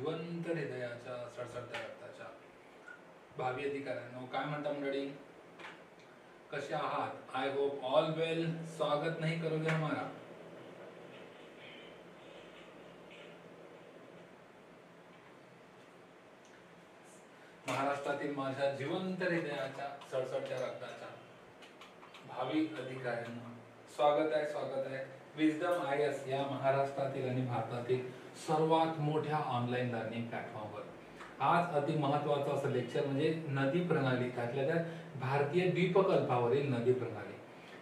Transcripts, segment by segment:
जिवंत हृदयाच्या सडसडत्या रक्ताच्या भावी अधिकाऱ्यांनो काय म्हणता मंडळी? कसे आहात? आय होप ऑल वेल स्वागत नहीं करोगे हमारा महाराष्ट्रातील माझ्या जिवंत हृदयाच्या सडसडत्या रक्ताच्या भावी अधिकाऱ्यांना स्वागत आहे स्वागत आहे. विजडम आय एस या महाराष्ट्रातील आणि भारतातील सर्वात मोठ्या ऑनलाईन लर्निंग प्लॅटफॉर्मवर आज अति महत्वाचं असं लेक्चर म्हणजे नदी प्रणाली. त्यातल्या त्यात भारतीय द्वीपकल्पावरील नदी प्रणाली.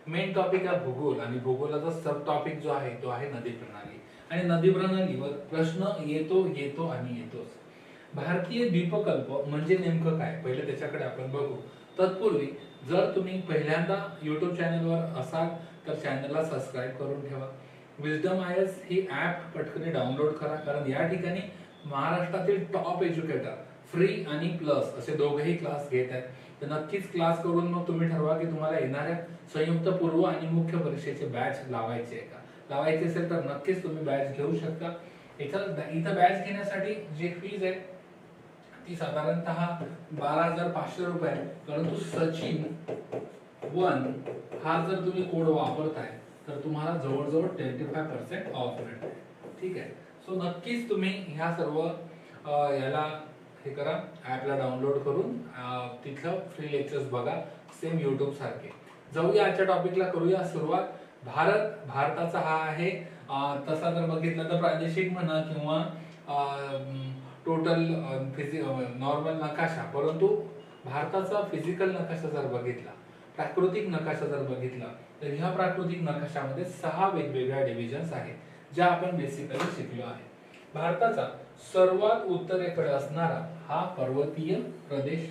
मेन टॉपिक आहे भूगोल आणि भूगोलाचा सब टॉपिक जो आहे तो आहे नदी प्रणाली. आणि नदी प्रणालीवर प्रश्न येतो येतो आणि येतोच. भारतीय द्वीपकल्प म्हणजे नेमकं काय? पहिले त्याच्याकडे आपण बघू. तत्पूर्वी जर तुम्ही पहिल्यांदा युट्यूब चॅनलवर असाल तर चॅनलला सबस्क्राईब करून ठेवा. विजडम आयस ही ऍप पटकन डाउनलोड करा कारण या ठिकाणी महाराष्ट्रातील टॉप एज्युकेटर फ्री आणि प्लस असे दोघेही क्लास घेत आहेत. तर नक्कीच क्लास करून मग तुम्ही ठरवा की तुम्हाला येणाऱ्या संयुक्त पूर्व आणि मुख्य परीक्षेचे बॅच लावायचे आहे का? लावायचे असेल तर नक्कीच तुम्ही बॅच घेऊ शकता. इथं इथं बॅच घेण्यासाठी जी फीज आहे ती साधारणतः बारा हजार पाचशे रुपये आहे परंतु सचिन वन हा जर तुम्ही कोड वापरताय तर तुम्हाला जवळजवळ ट्वेंटी फाय पर्सेंट ऑफ मिळते ठीक आहे? सो नक्कीच तुम्ही ह्या सर्व याला हे करा ॲपला डाउनलोड करून तिथलं फ्री लेक्चर्स बघा सेम यूट्यूब सारखे. जाऊया आजच्या टॉपिकला करूया सुरुवात. भारत भारताचा हा आहे तसा जर बघितलं तर प्रादेशिक म्हणा किंवा टोटल नॉर्मल नकाशा. परंतु भारताचा फिजिकल नकाशा जर बघितला प्राकृतिक नकाशा जर बघितला तर ह्या प्राकृतिक नकाशामध्ये सहा वेगवेगळ्या डिव्हिजन्स आहेत ज्या आपण बेसिकली शिकलो आहे. भारताचा सर्वात उत्तरेकडे असणारा हा पर्वतीय प्रदेश.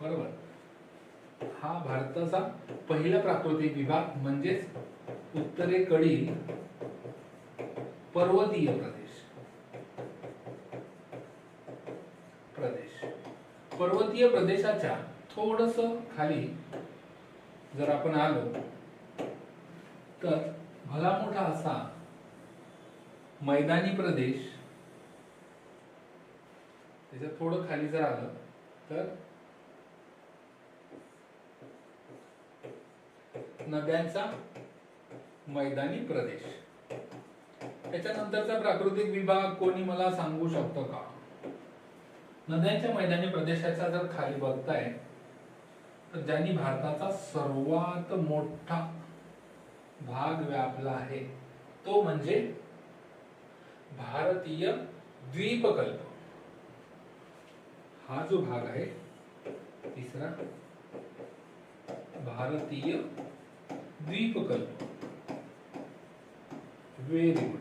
बरोबर? हा भारताचा पहिला प्राकृतिक विभाग म्हणजेच उत्तरेकडील पर्वतीय प्रदेश. प्रदेश. पर्वतीय प्रदेशाच्या थोडस खाली जर आपण आलो तर भला मोठा असा मैदानी प्रदेश त्याच्यात थोडं खाली जर आलं तर नद्यांचा मैदानी प्रदेश. त्याच्यानंतरचा प्राकृतिक विभाग कोणी मला सांगू शकतो का? नद्यांच्या मैदानी प्रदेशाचा जर खाली बघताय ज्यांनी भारताचा सर्वात मोठा भाग व्यापला आहे तो म्हणजे भारतीय द्वीपकल्प. हा जो भाग आहे तिसरा भारतीय द्वीपकल्प. व्हेरी गुड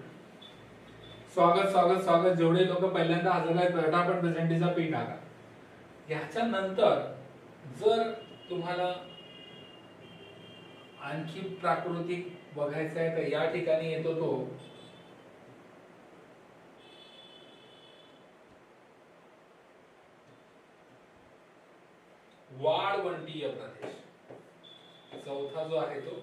स्वागत स्वागत स्वागत. जेवढे लोक पहिल्यांदा हजर आहेत पटापट प्रेझेंटीचा पीठ आला याच्यानंतर जर तुम्हाला आणखी प्राकृतिक बघायचं आहे तर या ठिकाणी येतो तो. वाळवंटीय प्रदेश. चौथा जो आहे तो.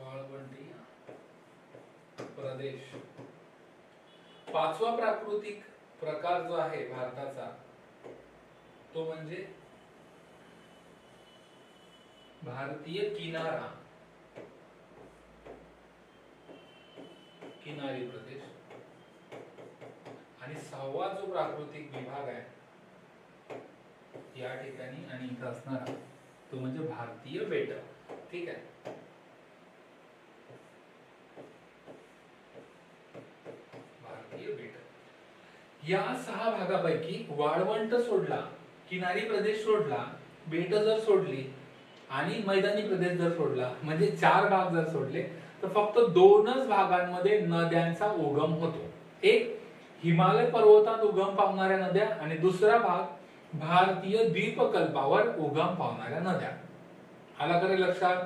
वाळवंटीय प्रदेश. पाचवा प्राकृतिक प्रकार जो आहे भारताचा तो म्हणजे भारतीय किनारा. किनारी प्रदेश. आणि सहावा जो प्राकृतिक विभाग आहे या ठिकाणी आणि इथं असणारा तो म्हणजे भारतीय बेट. ठीक आहे? भारतीय बेट. या सहा भागापैकी वाळवंट सोडला. किनारी प्रदेश सोडला बेट जर सोडली आणि मैदानी प्रदेश जर सोडला म्हणजे चार भाग जर सोडले तर फक्त दोनच भागांमध्ये नद्यांचा उगम होतो. एक हिमालय पर्वतात उगम पावणाऱ्या नद्या आणि दुसरा भाग भारतीय द्वीपकल्पावर उगम पावणाऱ्या नद्या. आला करे लक्षात?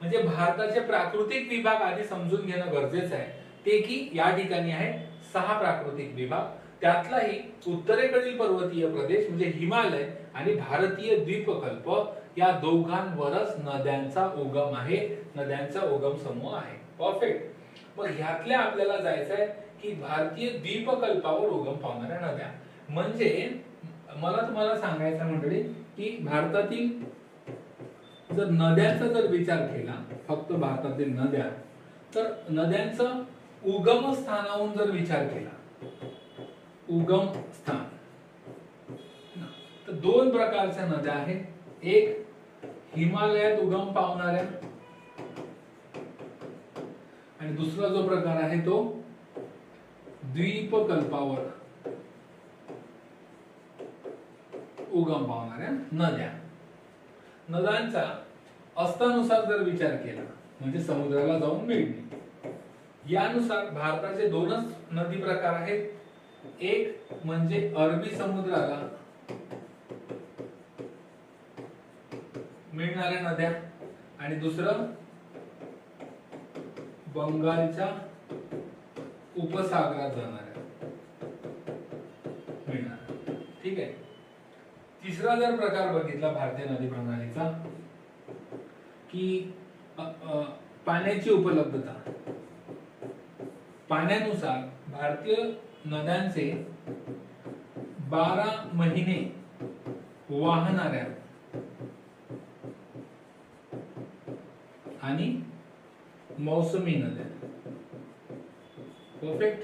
म्हणजे भारताचे प्राकृतिक विभाग आधी समजून घेणं गरजेचं आहे. ते की या ठिकाणी आहे सहा प्राकृतिक विभाग. त्यातलाही उत्तरेकडील पर्वतीय प्रदेश म्हणजे हिमालय आणि भारतीय द्वीपकल्प या दोघांवरच नद्यांचा उगम आहे. नद्यांचा उगम समूह आहे. परफेक्ट मग ह्यातल्या आपल्याला जायचं आहे की भारतीय द्वीपकल्पावर उगम पावणाऱ्या नद्या. म्हणजे मला तुम्हाला सांगायचं मंडळी की भारतातील जर नद्यांचा जर विचार केला फक्त भारतातील नद्या तर नद्यांचं उगम स्थानावरून जर विचार केला उगम स्थान. तर दोन प्रकारच्या नद्या आहेत. एक हिमालयात उगम पावणाऱ्या. आणि दुसरा जो प्रकार आहे तो द्वीपकल्पावर उगम पावणाऱ्या नद्या. नद्यांचा अस्तानुसार जर विचार केला म्हणजे समुद्राला जाऊन मिळणे. यानुसार भारताचे दोनच नदी प्रकार आहेत. एक म्हणजे अरबी समुद्राला मिळणाऱ्या नद्या आणि दुसरं बंगालच्या उपसागरात जाणाऱ्या मिळणार ठीक आहे? तिसरा जर प्रकार बघितला भारतीय नदी प्रणालीचा की पाण्याची उपलब्धता. पाण्यानुसार भारतीय नद्यांचे बारा महिने वाहणाऱ्या आणि मौसमी नद्या. परफेक्ट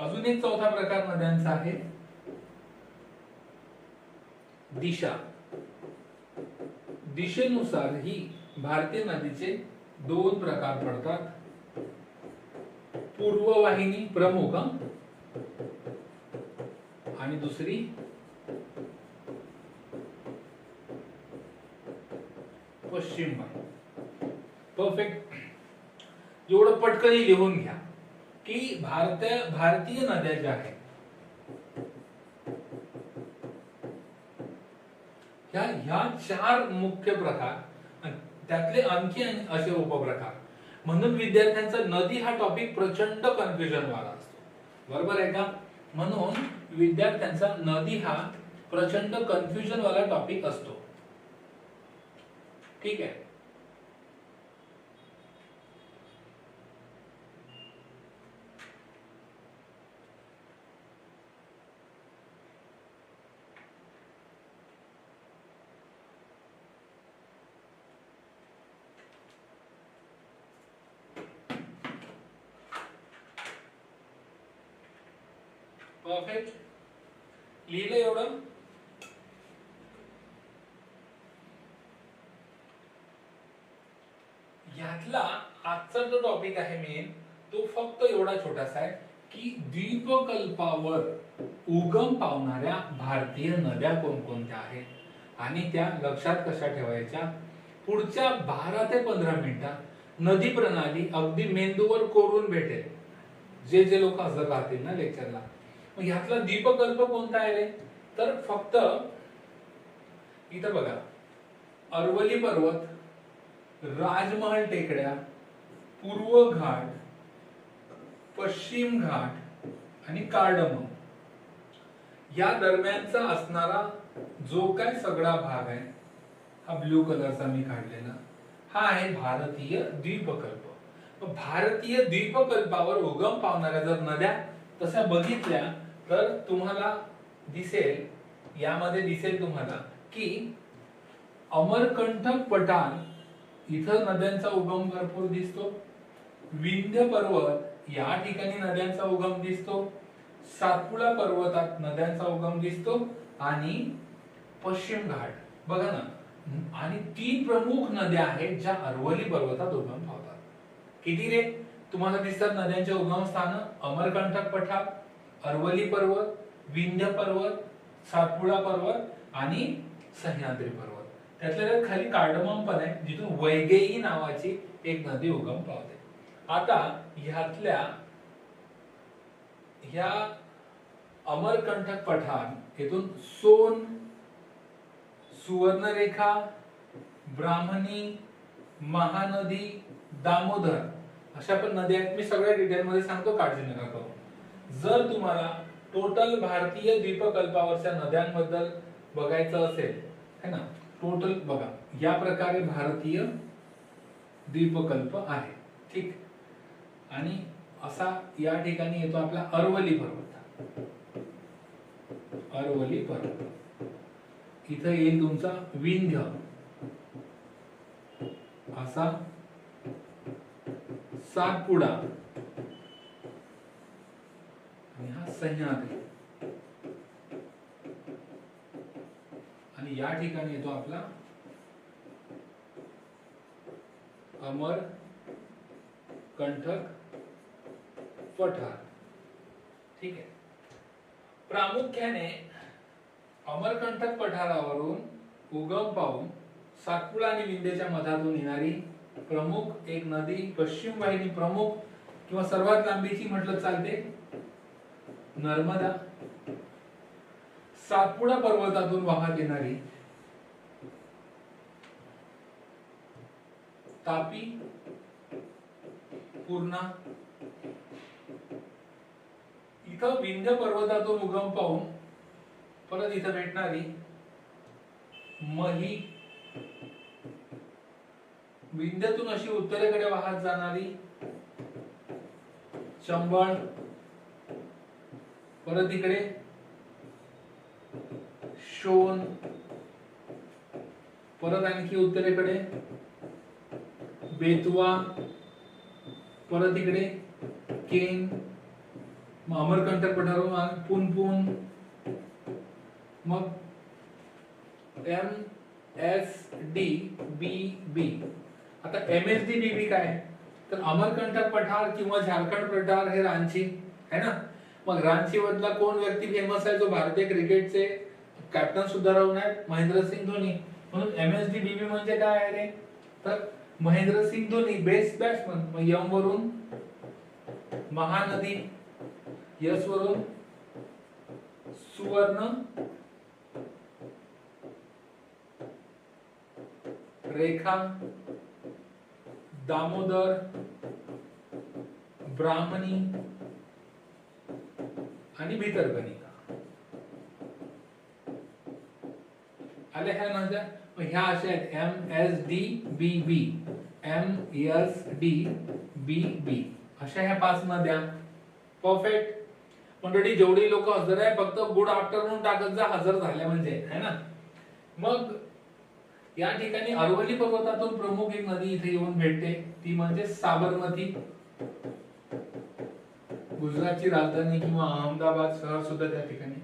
अजून एक चौथा प्रकार नद्यांचा आहे. दिशा. दिशेनुसार ही भारतीय नदीचे दोन प्रकार पडतात. पूर्व वाहिनी प्रमुख आणि दुसरी पश्चिम परफेक्ट एवढं पटकनी लिहून घ्या की भारतीय भारतीय नद्या ज्या आहेत ह्या ह्या चार मुख्य प्रकार त्यातले आणखी असे उपप्रकार. म्हणून विद्यार्थ्यांचा नदी हा टॉपिक प्रचंड कन्फ्युजन वाला असतो. बरोबर आहे का? म्हणून विद्यार्थ्यांचा नदी हा प्रचंड कन्फ्युजन वाला टॉपिक असतो. ठीक आहे परफेक्ट लिहिलं एवढं ह्यातला आजचा जो टॉपिक आहे मेन तो फक्त एवढा छोटासा आहे की द्वीपकल्पावर उगम पावणाऱ्या भारतीय नद्या कोणकोणत्या आहेत? आणि त्या लक्षात कशा ठेवायच्या? पुढच्या बारा ते पंधरा मिनिटात नदी प्रणाली अगदी मेंदूवर कोरून भेटेल. जे जे लोक हजर राहतील ना लेक्चरला मग ह्यातला द्वीपकल्प कोणता आहे रे? तर फक्त इथं बघा अरवली पर्वत राजमहल टेकड्या पूर्व घाट पश्चिम घाट आणि कार्डम या दरम्यानचा असणारा जो काय सगळा भाग आहे हा ब्ल्यू कलरचा मी काढलेला हा आहे भारतीय द्वीपकल्प. भारतीय द्वीपकल्पावर उगम पावणाऱ्या जर नद्या तशा बघितल्या तर तुम्हाला दिसेल यामध्ये दिसेल तुम्हाला की अमरकंठक पठाण इथं नद्यांचा उगम भरपूर दिसतो. विंध्य पर्वत या ठिकाणी नद्यांचा उगम दिसतो. सातपुडा पर्वतात नद्यांचा उगम दिसतो. आणि पश्चिम घाट. बघा ना. आणि तीन प्रमुख नद्या आहेत ज्या अरवली पर्वतात उगम पावतात. किती रे? तुम्हाला दिसतात नद्यांचे उगम स्थान. अमरकंटक पठार अरवली पर्वत विंध्य पर्वत सातपुडा पर्वत आणि सह्याद्री पर्वत. त्यातल्या खाली कार्डमम पण आहे जिथून वैगेई नावाची एक नदी उगम पावते. आता ह्यातल्या ह्या अमरकंटक पठार येथून सोन सुवर्णरेखा ब्राह्मणी महानदी दामोदर अशा पण नद्या आहेत. मी सगळ्या डिटेल मध्ये सांगतो काळजी नका करू. जर तुम्हाला टोटल भारतीय द्वीपकल्पावरच्या नद्यांबद्दल बघायचं असेल है ना? टोटल बघा या प्रकारे भारतीय द्वीपकल्प आहे ठीक? आणि असा या ठिकाणी येतो आपला अरवली पर्वत. अरवली पर्वत. इथं येईल तुमचा विंध्य. असा सातपुडा. आणि हा सह्याद्री. आणि या ठिकाणी येतो आपला अमर कंठक पठार. ठीक आहे. प्रामुख्याने अमरकंटक पठारावरून उगम पाहून सातपुडा आणि विंध्येच्या मधातून येणारी प्रमुख एक नदी पश्चिम वाहिनी प्रमुख किंवा सर्वात लांबीची म्हटलं चालते नर्मदा. सातपुडा पर्वतातून वाहत येणारी तापी पूर्णा इथं विंध्य पर्वतातून उगम पाहून परत इथं भेटणारी मही. विंध्यातून अशी उत्तरेकडे वाहत जाणारी चंबळ. परत इकडे शोन. परत आणखी उत्तरेकडे. बेतवा. परत इकडे. केन. मग अमरकंटक पठार पुनपुन. मग M S D B B. आता M S D B B काय? तर अमरकंटक पठार किंवा झारखंड पठार हे रांची. है ना? मग रांची मधला कोण व्यक्ती फेमस आहे? जो भारतीय क्रिकेटचे कॅप्टन सुद्धा राहून आहेत महेंद्रसिंग धोनी. म्हणून M S D B B म्हणजे काय आहे रे? तर महेंद्रसिंग धोनी बेस्ट बॅट्समन मग यम वरून महानदी यस वरून सुवर्ण रेखा दामोदर ब्राह्मणी आणि भितरकनिका आले ह्या नद्या मग ह्या अशा आहेत. M S D B B M S D B B अशा ह्या पाच नद्या परफेक्ट मंडळी जेवढी लोक हजर आहे फक्त गुड आफ्टरनून टाकत जा हजर झाल्या म्हणजे. है ना? मग या ठिकाणी अरवली पर्वतातून प्रमुख एक नदी इथे येऊन भेटते. ती म्हणजे साबरमती गुजरातची राजधानी किंवा अहमदाबाद शहर सुद्धा त्या ठिकाणी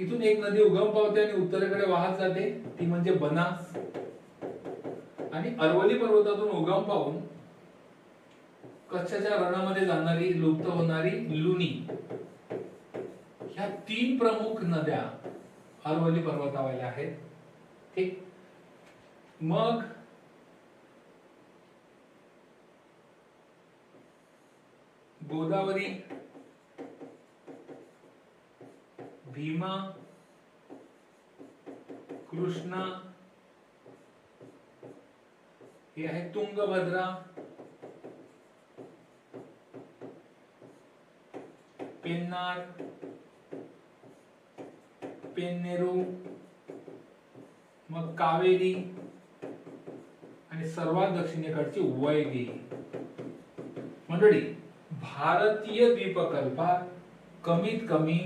इथून एक नदी उगम पावते आणि उत्तरेकडे वाहत जाते. ती म्हणजे बनास. आणि अरवली पर्वतातून उगम पाहून कच्छच्या रणामध्ये जाणारी लुप्त होणारी लुनी. ह्या तीन प्रमुख नद्या अरवली पर्वतावाल्या आहेत. ठीक? मग गोदावरी भीमा कृष्णा हे आहे तुंगभद्रा पेन्नार पेन्नेरू मग कावेरी आणि सर्वात दक्षिणेकडची वैगी मंडळी भारतीय द्वीपकल्पात कमीत कमी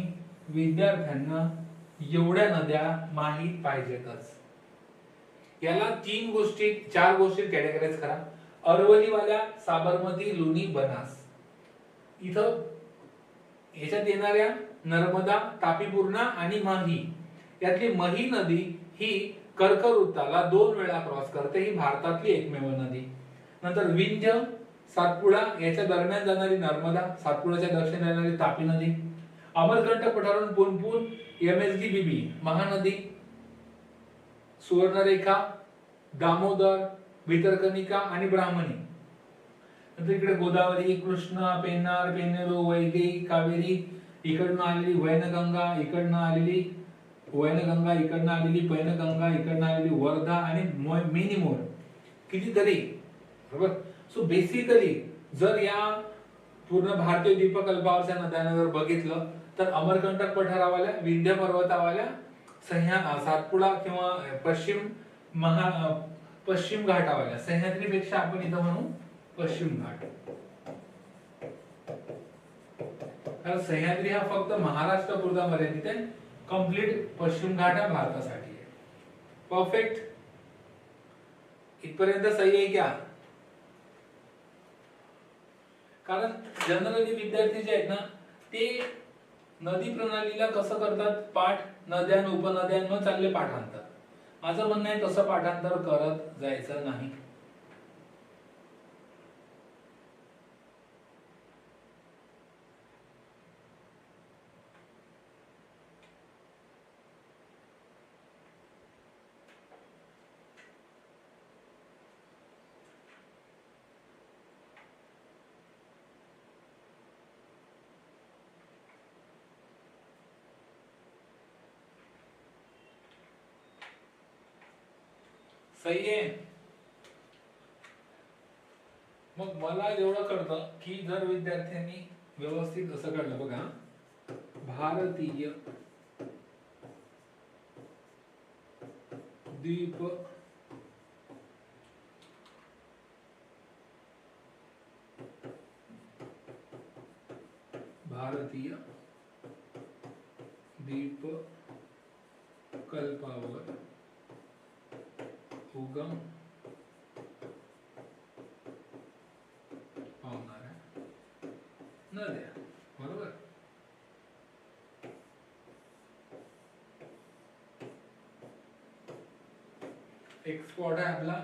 विद्यार्थ्यांना एवढ्या नद्या माहीत पाहिजेतच. याला तीन गोष्टी चार गोष्टी कॅटेगराईज करा. अरवलीवाल्या साबरमती लुणी बनास. इथं ह्याच्यात येणाऱ्या नर्मदा तापीपूर्णा आणि माही. यातली मही नदी ही कर्कवृत्ताला दोन वेळा क्रॉस करते. ही भारतातली एकमेव नदी. नंतर विंध्य सातपुडा याच्या दरम्यान जाणारी नर्मदा सातपुडाच्या दक्षिण येणारी तापी नदी. Amarkantak पठारावरून Punpun M S D B B Mahanadi Subarnarekha Damodar Bhitarkanika आणि ब्राह्मणी. नंतर इकडे गोदावरी कृष्णा पेन्नार पेन्नेरू वैगई कावेरी इकडनं आलेली वैनगंगा इकडनं आलेली वैनगंगा इकडनं आलेली पैनगंगा इकडनं आलेली वर्धा आणि मिनिमोर कितीतरी. बरोबर? सो बेसिकली जर या पूर्ण भारतीय द्वीपकल्पावरच्या नद्यांना जर बघितलं तर अमरकंटक पठारावाल्या विंध्य पर्वतावाल्या सह्या सातपुडा किंवा पश्चिम महा पश्चिम घाटावाल्या. सह्याद्रीपेक्षा आपण इथं म्हणू पश्चिम घाट. कारण सह्याद्री हा फक्त महाराष्ट्र पुरता मर्यादित आहे कंप्लीट पश्चिम घाट हा भारतासाठी. आहे परफेक्ट इथपर्यंत सही आहे क्या? कारण जनरली विद्यार्थी जे आहेत ना ते नदी प्रणालीला कसं करतात? पाठ नद्या उपनद्यांवर चालले पाठांतर. माझं म्हणणं आहे तसं पाठांतर करत जायचं नाही. सही आहे मग मला एवढं कळतं की जर विद्यार्थ्यांनी व्यवस्थित असं कळलं बघा, भारतीय द्वीप भारतीय द्वीप कल्पावर उगम पावणाऱ्या नद्या बरोबर एक स्पॉट आहे आपला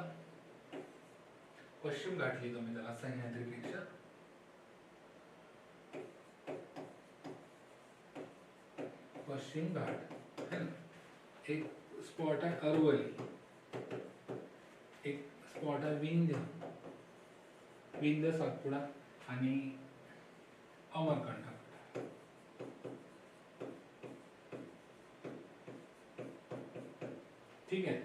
पश्चिम गाठली तुम्ही त्याला सह्याद्रीपेक्षा पश्चिम घाट है ना एक स्पॉट आहे अरवली वॉटर स्पॉट आहे सातपुडा आणि अमरकंठ ठीक आहे?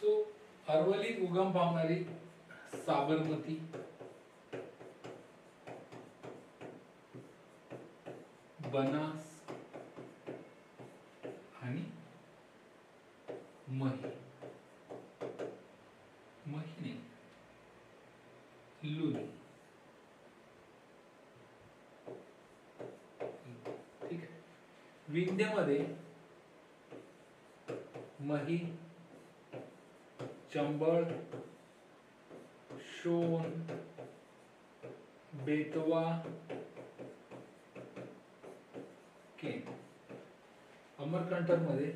सो अरवलीत उगम पावणारी साबरमती. बनास आणि मही मही नाही लुनी ठीक आहे विंध्यमध्ये मही चंबळ शोन बेतवा केन. अमरकंटकमध्ये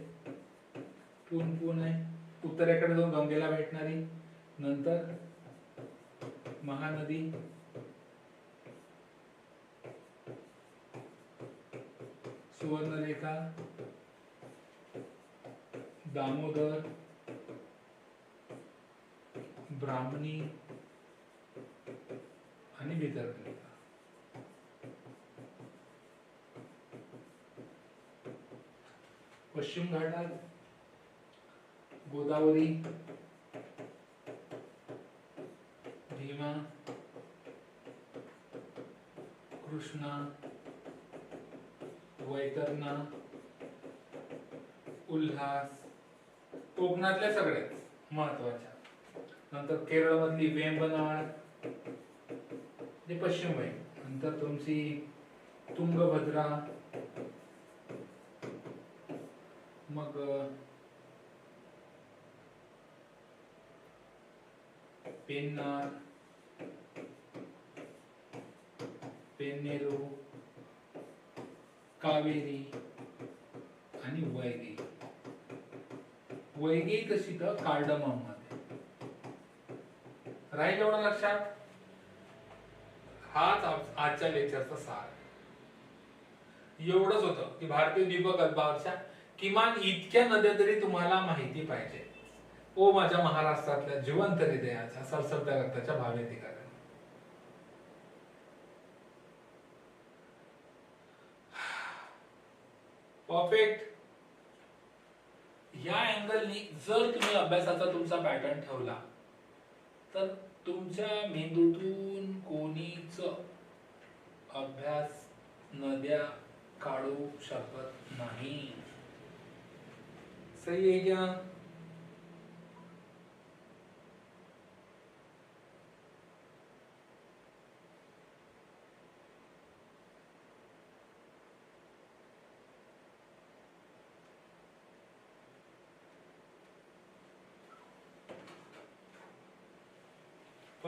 पून पून आहे. उत्तरेकडे जाऊन गंगेला भेटणारी. नंतर महानदी. सुवर्णरेखा दामोदर ब्राह्मणी आणि भितरकनिका पश्चिम घाटात गोदावरी भीमा कृष्णा वैतरणा उल्हास कोकणातल्या सगळ्यात महत्त्वाच्या नंतर केरळमधली वेंबनाड जे पश्चिम आहे नंतर तुमची तुंगभद्रा मग पेन्नार पेन्नेरू कावेरी आणि वैगी वैगी कशी तर कार्डमममध्ये राहील एवढं लक्षात? हाच आजच्या लेक्चरचा सार. एवढंच होतं की भारतीय दीपक अल्पावरच्या किमान इतक्या नद्या तरी तुम्हाला माहिती पाहिजे. ओ माझ्या महाराष्ट्रातल्या जिवंत हृदयाच्या सरसरत्या रक्ताच्या भावी परफेक्ट या अँगलनी जर तुम्ही अभ्यासाचा तुमचा पॅटर्न ठेवला तर तुमच्या मेंदूतून कोणीच अभ्यास नद्या काढू शकत नाही. सही आहे क्या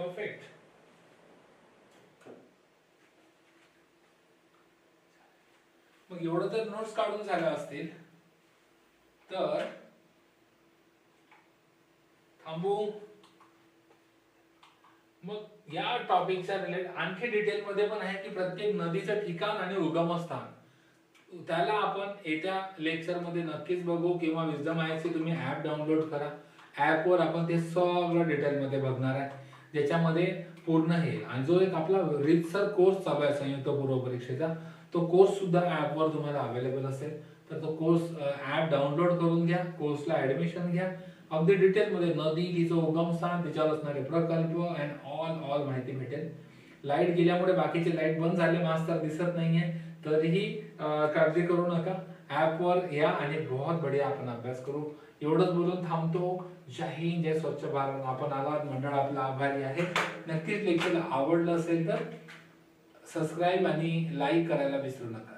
perfect. मग एवढं तर नोट्स काढून झालं असतील. तर थांबू. मग या टॉपिकच्या रिलेट आणखी डिटेल मध्ये पण आहे की प्रत्येक नदीचं ठिकाण आणि उगमस्थान. त्याला आपण येत्या लेक्चरमध्ये नक्कीच बघू किंवा विजडम आयची तुम्ही ऍप डाउनलोड करा. ऍप वर आपण ते सगळं डिटेल मध्ये बघणार आहे. ज्याच्यामध्ये पूर्ण हे. आणि जो एक आपला रितसर कोर्स चालू आहे संयुक्त पूर्व परीक्षेचा तो कोर्स सुद्धा ऍपवर तुम्हाला अवेलेबल असेल. तर तो कोर्स ऍप डाउनलोड करून घ्या कोर्सला ऍडमिशन घ्या. अगदी डिटेलमध्ये नदी तिचं उगमस्थान तिच्यावर असणारे प्रकल्प अँड ऑल ऑल माहिती भेटेल. लाइट गेल्यामुळे बाकीचे लाइट बंद झाले मास्तर दिसत नाहीये. तरीही काळजी करू नका. ॲपवर या आणि बहुत बढिया आपण अभ्यास करू. एवढंच बोलून थांबतो. जय हिंद जय स्वच्छ भारत. आपण आलात. मंडळ आपला आभारी आहे. नक्कीच लेक्चर आवडलं असेल तर सबस्क्राईब आणि लाईक करायला विसरू नका.